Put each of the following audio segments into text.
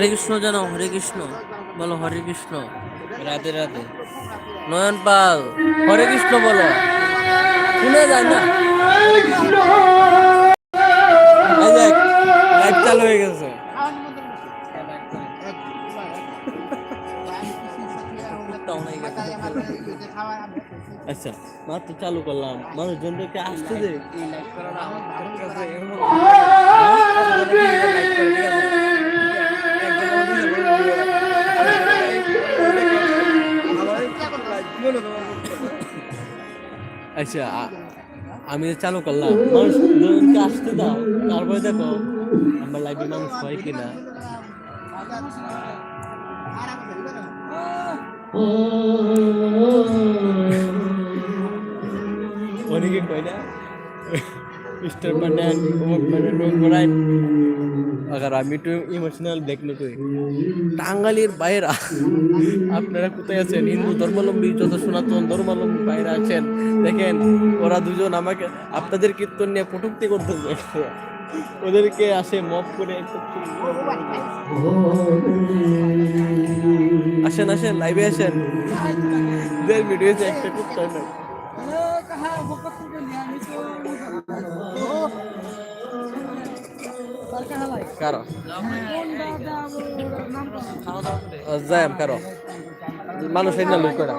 হরে কৃষ্ণ জানো হরে কৃষ্ণ। বলো হরে কৃষ্ণ। রাধে রাধে। নয়ন পাল হরে কৃষ্ণ বলো। শুনে যায় না? চালু হয়ে গেছে। আচ্ছা মাত্র চালু করলাম। মানুষজনকে আসতে দে। আচ্ছা আমি চালু করলাম মানুষজনকে আসতে দাও। তারপরে দেখো, আমার লাইফে মানুষ হয় কিনা। অনেকে কয় মিস্টার পান্ডান অমুক পান্ডান রোগ করায় আগার আমি একটু ইমোশনাল দেখলে কই টাঙ্গালির বাইরা, আপনারা কোথায় আছেন? হিন্দু ধর্মাবলম্বী, যত সনাতন ধর্মাবলম্বী বাইরা আছেন, দেখেন, ওরা দুজন আমাকে, আপনাদের কীর্তন নিয়ে কটুক্তি করতেছে ওদেরকে আসে মপ করে আসেন আসেন লাইভে আসেন। ভিডিওতে একটা করতে না কারও? যাই কারও? মানুষ এই না লোক করা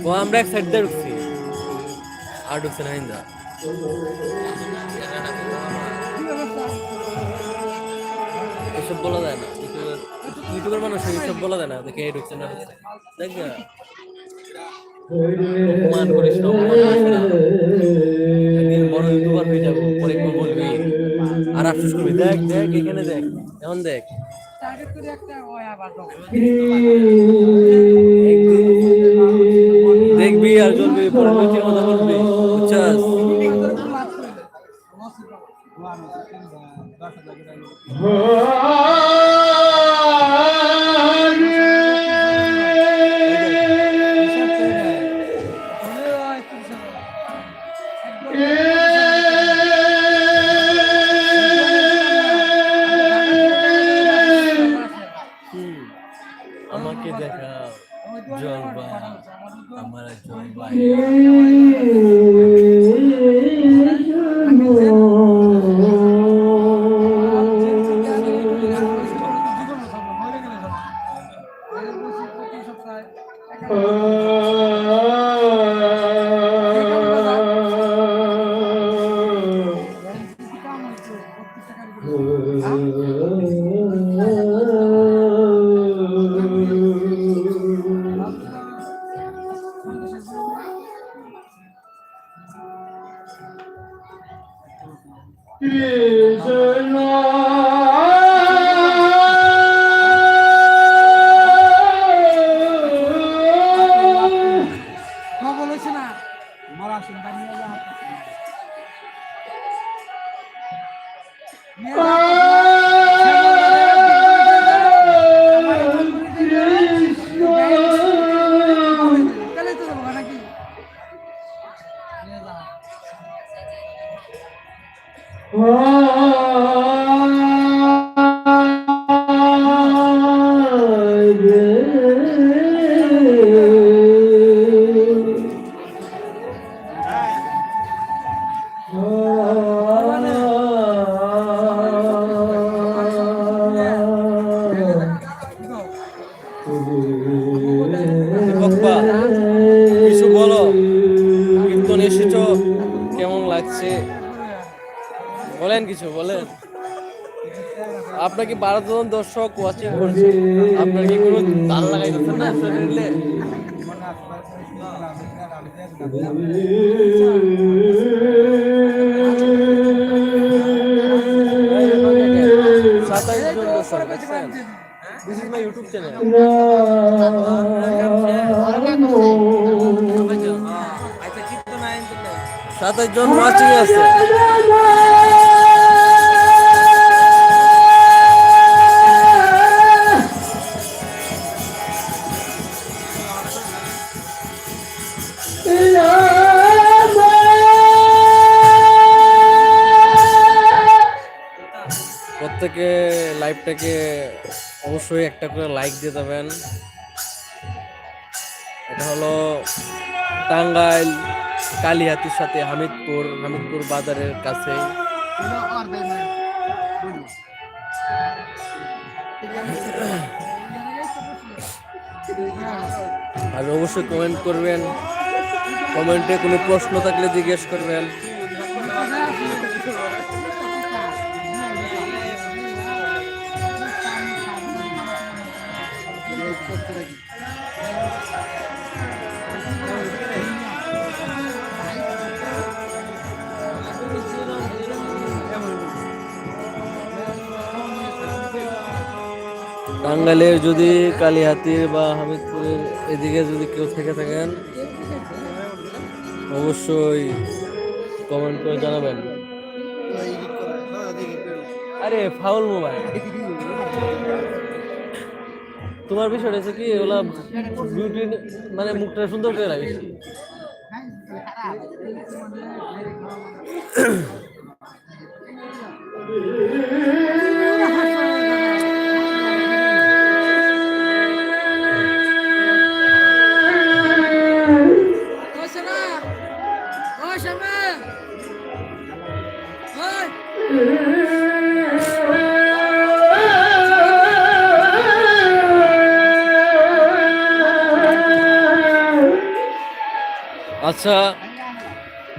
ও, আমরা এক সাইড দিয়ে ঢুকছি। আর ঢুকছে না, হিন্দা। এসব বলা যায় না। ইউটিউবের মানুষ এসব বলা যায় না। দেখে ঢুকছে না, ঢুকছে অপমান করিস না একদিন বড় ইউটিউবার হয়ে যাব পরে কেউ বলবি। আর আফসোস করবি দেখ দেখ এখানে দেখ এমন দেখ। দেখবি আর চলবি কথা বলবি বুঝছাস? হুম, খবর আপনার কি বারো জন দর্শক ওয়াচিং করছে। আপনার কি কোনো তাল লাগাইতেছেন না। শরীরে সাতাইশ জন দর্শক সাতাইশ জন ওয়াচিং আছে। লাইভটাকে অবশ্যই একটা করে লাইক দিয়ে দেবেন এটা হলো টাঙ্গাইল কালিহাতির সাথে হামিদপুর হামিদপুর বাজারের কাছে। আর অবশ্যই কমেন্ট করবেন। কমেন্টে কোনো প্রশ্ন থাকলে জিজ্ঞেস করবেন। টাঙ্গাইলের যদি কালিহাতির বা হামিদপুরের এদিকে যদি কেউ থেকে থাকেন, অবশ্যই কমেন্ট করে জানাবেন। আরে, ফাউল মোবাইল। তোমার বিষয়টা হচ্ছে কি, ওলা বিউটি মানে মুখটা সুন্দর করে লাগিস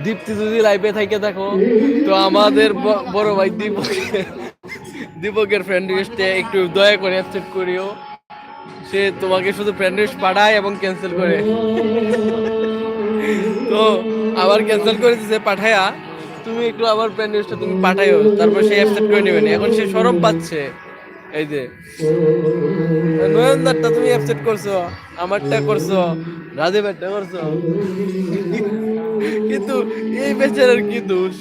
দীপ্তি যদি লাইভে থাকে দেখো, তো আমাদের বড় ভাই দীপক, দীপকের ফ্রেন্ড লিস্টে একটু দয়া করে অ্যাকসেপ্ট করিও। সে তোমাকে শুধু ফ্রেন্ড লিস্ট পাঠায় এবং ক্যান্সেল করে। তো আবার ক্যান্সেল করে দিছে, পাঠায়া। তুমি একটু আবার ফ্রেন্ড লিস্টে তুমি পাঠাইও তারপর সে অ্যাকসেপ্ট করে নেবে না। এখন সে সরম পাচ্ছে। এই যে। নয়নদারটা তুমি অ্যাকসেপ্ট করছ, আমারটা করছ। রাজীবেরটা করছ কিন্তু এই বেচারার কি দোষ?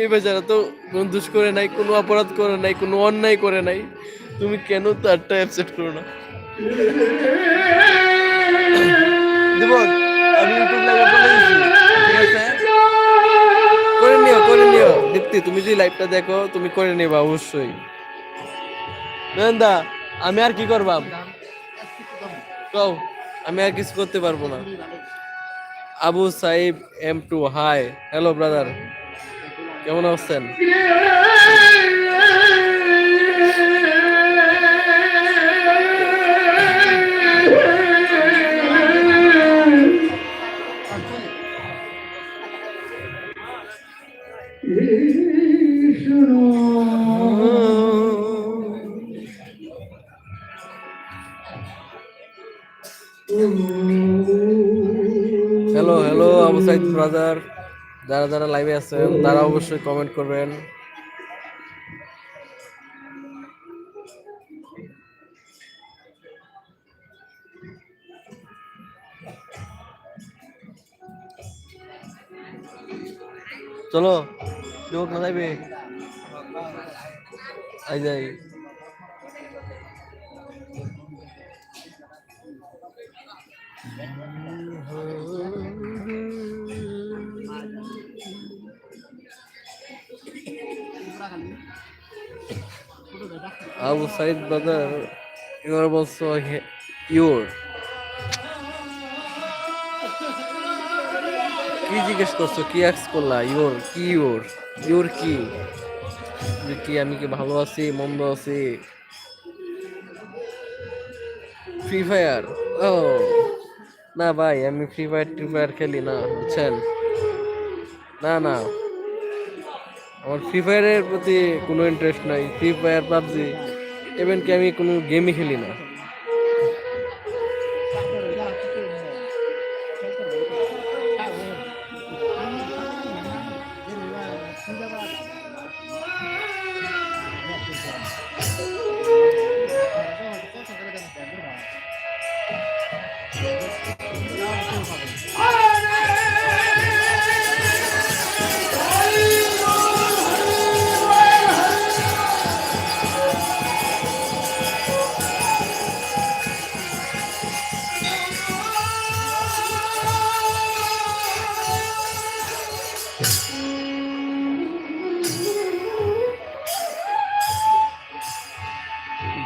এই বেচারা তো কোন দোষ করে নাই, কোনো অপরাধ করে নাই, কোনো অন্যায় করে নাই। তুমি কেন তারটা অ্যাকসেপ্ট করো না? দেবন করে নিও করে নিও। দীপ্তি, তুমি যদি লাইভটা দেখো, তুমি করে নিবা, অবশ্যই। নয়নদা, আমি আর কি করবাম? কও। আমি আর কিছু করতে পারব না। Abu Saib M two hi hello brother কেমন আছেন? Hello hello Abu Saeed brother যারা যারা লাইভে আছেন, তারা অবশ্যই কমেন্ট করবেন। চলো লোক না লাইভে আই যাই আবু সাইদ বাদার এবার বলছো ইউর। কি জিজ্ঞেস করছ? কি অ্যাক্স করলা? ইউর, কি ইউর? ইউর কি? যে কি, আমি কি ভালো আছি, মন্দ আছি? ফ্রি ফায়ার ও। না ভাই, আমি ফ্রি ফায়ার ট্রি ফায়ার খেলি, না, বুঝছেন? না না। আমার ফ্রি ফায়ারের প্রতি কোনো ইন্টারেস্ট নাই। ফ্রি ফায়ার পাবজি ইভেন কি আমি কোনো গেমই খেলি না।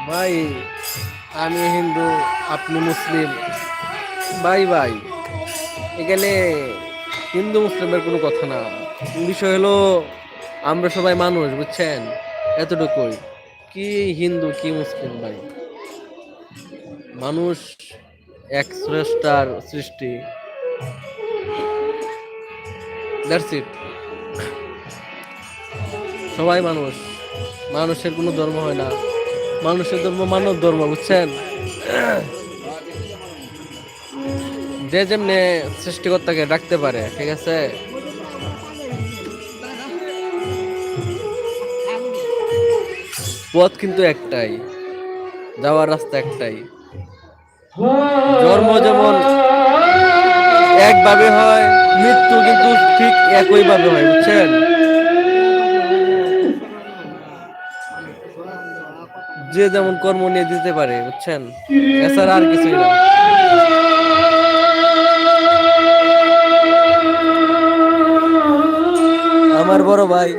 ভাই, আমি হিন্দু, আপনি মুসলিম। ভাই ভাই, এখানে হিন্দু মুসলিমের কোনো কথা না। বিষয় হলো, আমরা সবাই মানুষ, বুঝছেন? এতটুকুই। কি হিন্দু, কি মুসলিম, ভাই? মানুষ এক স্রষ্টার সৃষ্টি। সবাই মানুষ। মানুষের কোনো ধর্ম হয় না। মানুষের ধর্ম মানব ধর্ম, বুঝছেন? যে যেমনি সৃষ্টিকর্তাকে ডাকতে পারে, ঠিক আছে? পথ কিন্তু একটাই, যাওয়ার রাস্তা একটাই। জন্ম যেমন একভাবে হয়, মৃত্যু কিন্তু ঠিক একইভাবে হয়, বুঝছেন? যে যেমন কর্ম নিয়ে দিতে পারে, বুঝছেন? এছাড়া আর কিছুই না। আমার বড় ভাই,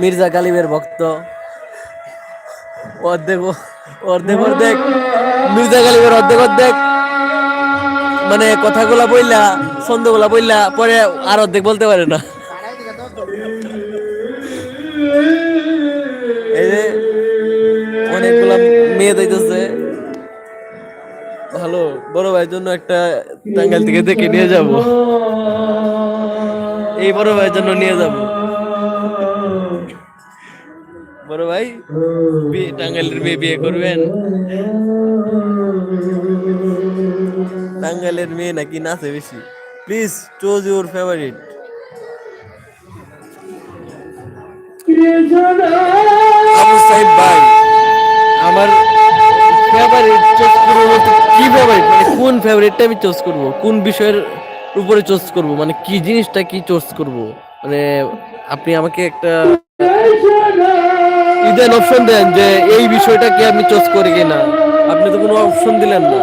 মির্জা গালিবের ভক্ত। অর্ধেক অর্ধেক অর্ধেক। মির্জা গালিবের অর্ধেক অর্ধেক। মানে কথাগুলা বললা ছন্দগুলা বললা পরে আর অর্ধেক বলতে পারে না। দিতেছে ভালো, বড় ভাইয়ের জন্য একটা টাঙ্গাইল থেকে দেখে নিয়ে যাব। এই বড় ভাইয়ের জন্য নিয়ে যাব। বড় ভাই টাঙ্গাইলের মেয়ে বিয়ে করবেন? টাঙ্গাইলের মেয়ে নাকি নাচে বেশি? Please choose your favourite Abu ভাই। ফেভারিট চুজ করব বলতে কি ফেভারিট মানে কোন ফেভারিটটা আমি চুজ করব কোন বিষয়ের উপরে চুজ করব মানে কি জিনিসটা কি চুজ করব মানে আপনি আমাকে একটা দেন অপশন দেন যে এই বিষয়টা কি আমি চুজ করি কিনা আপনি তো কোনো অপশন দিলেন না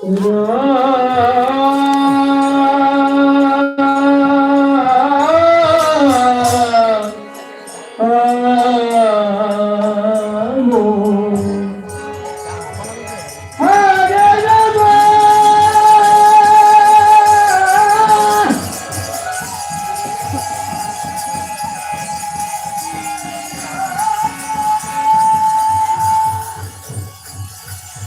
Oh